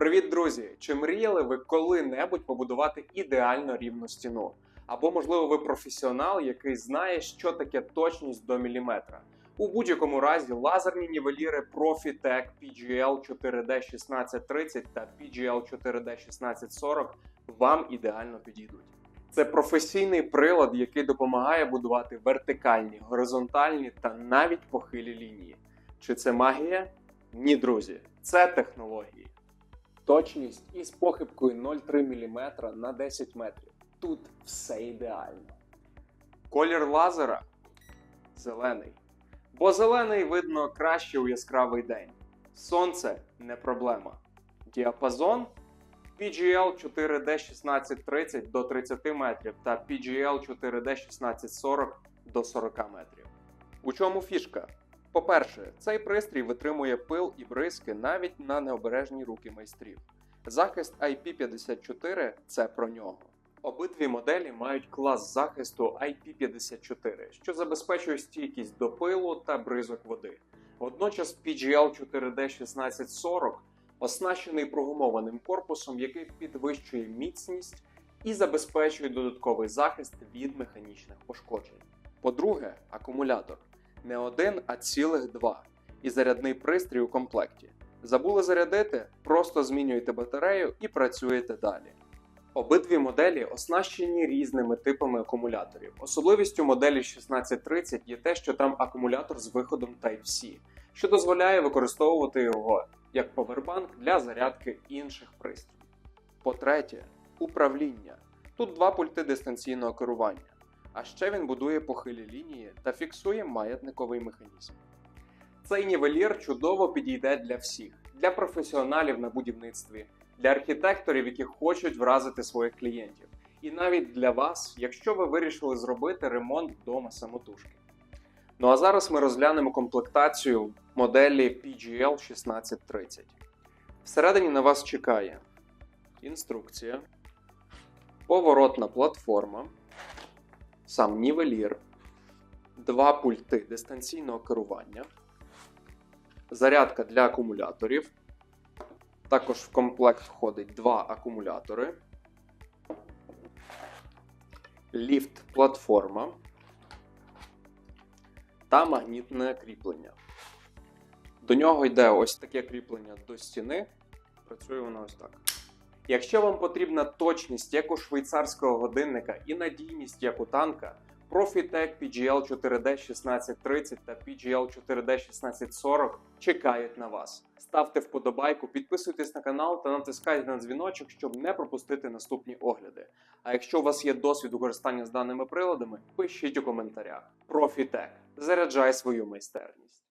Привіт, друзі! Чи мріяли ви коли-небудь побудувати ідеально рівну стіну? Або, можливо, ви професіонал, який знає, що таке точність до міліметра. У будь-якому разі лазерні нівеліри Profitec PGL 4D1630 та PGL 4D1640 вам ідеально підійдуть. Це професійний прилад, який допомагає будувати вертикальні, горизонтальні та навіть похилі лінії. Чи це магія? Ні, друзі, це технології. Точність із похибкою 0,3 мм на 10 метрів. Тут все ідеально. Колір лазера зелений. Бо зелений видно краще у яскравий день. Сонце не проблема. Діапазон PGL 4D1630 до 30 метрів та PGL 4D1640 до 40 метрів. У чому фішка? По-перше, цей пристрій витримує пил і бризки навіть на необережні руки майстрів. Захист IP54 це про нього. Обидві моделі мають клас захисту IP54, що забезпечує стійкість до пилу та бризок води. Водночас PGL 4D1640 оснащений прогумованим корпусом, який підвищує міцність і забезпечує додатковий захист від механічних пошкоджень. По-друге, акумулятор не один, а цілих два. І зарядний пристрій у комплекті. Забули зарядити? Просто змінюєте батарею і працюєте далі. Обидві моделі оснащені різними типами акумуляторів. Особливістю моделі 1630 є те, що там акумулятор з виходом Type-C, що дозволяє використовувати його як повербанк для зарядки інших пристроїв. По-третє, управління. Тут два пульти дистанційного керування. А ще він будує похилі лінії та фіксує маятниковий механізм. Цей нівелір чудово підійде для всіх: для професіоналів на будівництві, для архітекторів, які хочуть вразити своїх клієнтів, і навіть для вас, якщо ви вирішили зробити ремонт вдома самотужки. Ну а зараз ми розглянемо комплектацію моделі PGL 1630. Всередині на вас чекає інструкція, поворотна платформа сам нівелір, два пульти дистанційного керування, зарядка для акумуляторів. Також в комплект входить два акумулятори, ліфт платформа та магнітне кріплення. До нього йде ось таке кріплення до стіни. Працює воно ось так. Якщо вам потрібна точність як у швейцарського годинника і надійність як у танка, Profitec PGL 4D1630 та PGL 4D1640 чекають на вас. Ставте вподобайку, підписуйтесь на канал та натискайте на дзвіночок, щоб не пропустити наступні огляди. А якщо у вас є досвід використання з даними приладами, пишіть у коментарях. Profitec. Заряджай свою майстерність.